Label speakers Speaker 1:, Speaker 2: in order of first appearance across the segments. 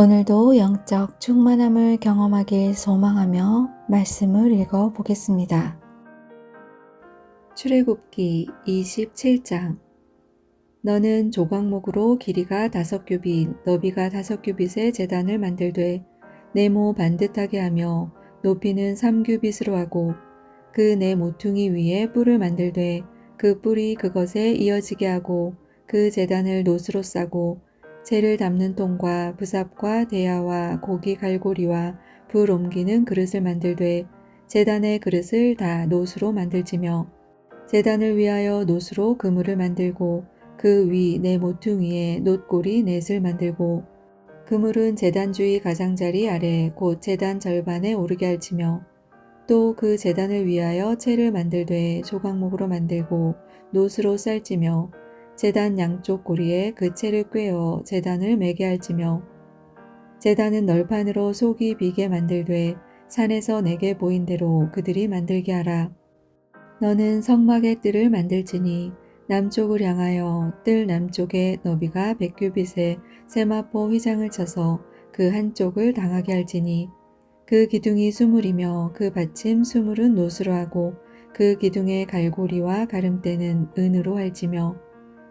Speaker 1: 오늘도 영적 충만함을 경험하길 소망하며 말씀을 읽어 보겠습니다. 출애굽기 27장 너는 조각목으로 길이가 다섯 규빗, 너비가 다섯 규빗의 재단을 만들되 네모 반듯하게 하며 높이는 3규빗으로 하고 그 네 모퉁이 위에 뿔을 만들되 그 뿔이 그것에 이어지게 하고 그 재단을 노스로 싸고 재를 담는 통과 부삽과 대야와 고기 갈고리와 불 옮기는 그릇을 만들되 재단의 그릇을 다 노수로 만들지며 재단을 위하여 노수로 그물을 만들고 그위네 모퉁이에 놋고리 넷을 만들고 그물은 재단 주위 가장자리 아래 곧 재단 절반에 오르게 할지며 또 그 재단을 위하여 채를 만들되 조각목으로 만들고 노수로 쌀지며 재단 양쪽 고리에 그 채를 꿰어 재단을 매게 할지며 재단은 널판으로 속이 비게 만들되 산에서 내게 보인 대로 그들이 만들게 하라. 너는 성막의 뜰을 만들지니 남쪽을 향하여 뜰 남쪽에 너비가 백규빗에 세마포 휘장을 쳐서 그 한쪽을 당하게 할지니 그 기둥이 수물이며 그 받침 수물은 노수로 하고 그 기둥의 갈고리와 가름대는 은으로 할지며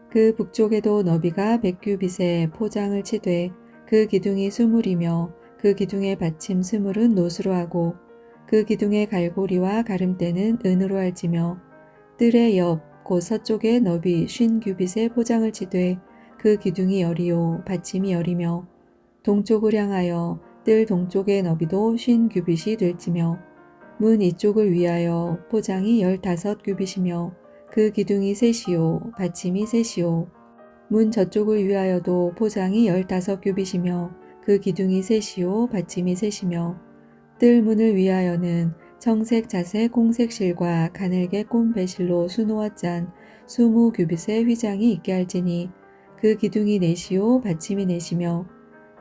Speaker 1: 그 북쪽에도 너비가 백규빗에 포장을 치되 그 기둥이 수물이며 그 기둥의 받침 수물은 노수로 하고 그 기둥의 갈고리와 가름대는 은으로 할지며 뜰의 옆 곧 서쪽에 너비 쉰 규빗에 포장을 치되 그 기둥이 열이요 받침이 열이며 동쪽을 향하여 뜰 동쪽의 너비도 쉰 규빗이 될지며 문 이쪽을 위하여 포장이 열다섯 규빗이며 그 기둥이 셋이요. 받침이 셋이요. 문 저쪽을 위하여도 포장이 열다섯 규빗이며 그 기둥이 셋이요. 받침이 셋이며 뜰 문을 위하여는 청색 자색 공색 실과 가늘게 꼰 배실로 수놓아 짠 수무 규빗의 휘장이 있게 할지니 그 기둥이 넷이요. 받침이 넷이며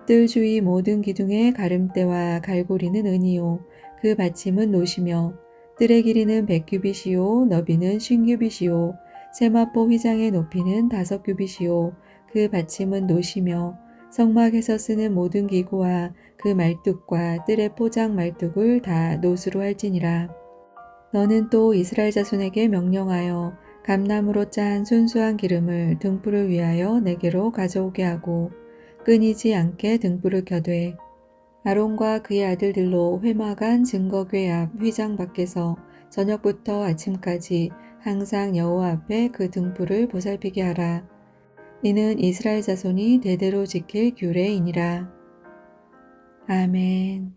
Speaker 1: 뜰 주위 모든 기둥의 가름대와 갈고리는 은이요. 그 받침은 노시며 뜰의 길이는 백규빗이요 너비는 쉰규빗이요 세마포 휘장의 높이는 다섯 규빗이요 그 받침은 노시며 성막에서 쓰는 모든 기구와 그 말뚝과 뜰의 포장 말뚝을 다 노수로 할지니라. 너는 또 이스라엘 자손에게 명령하여 감나무로 짠 순수한 기름을 등불을 위하여 내게로 가져오게 하고 끊이지 않게 등불을 켜되 아론과 그의 아들들로 회막안 증거궤 앞 휘장 밖에서 저녁부터 아침까지 항상 여호와 앞에 그 등불을 보살피게 하라. 이는 이스라엘 자손이 대대로 지킬 규례이니라. 아멘.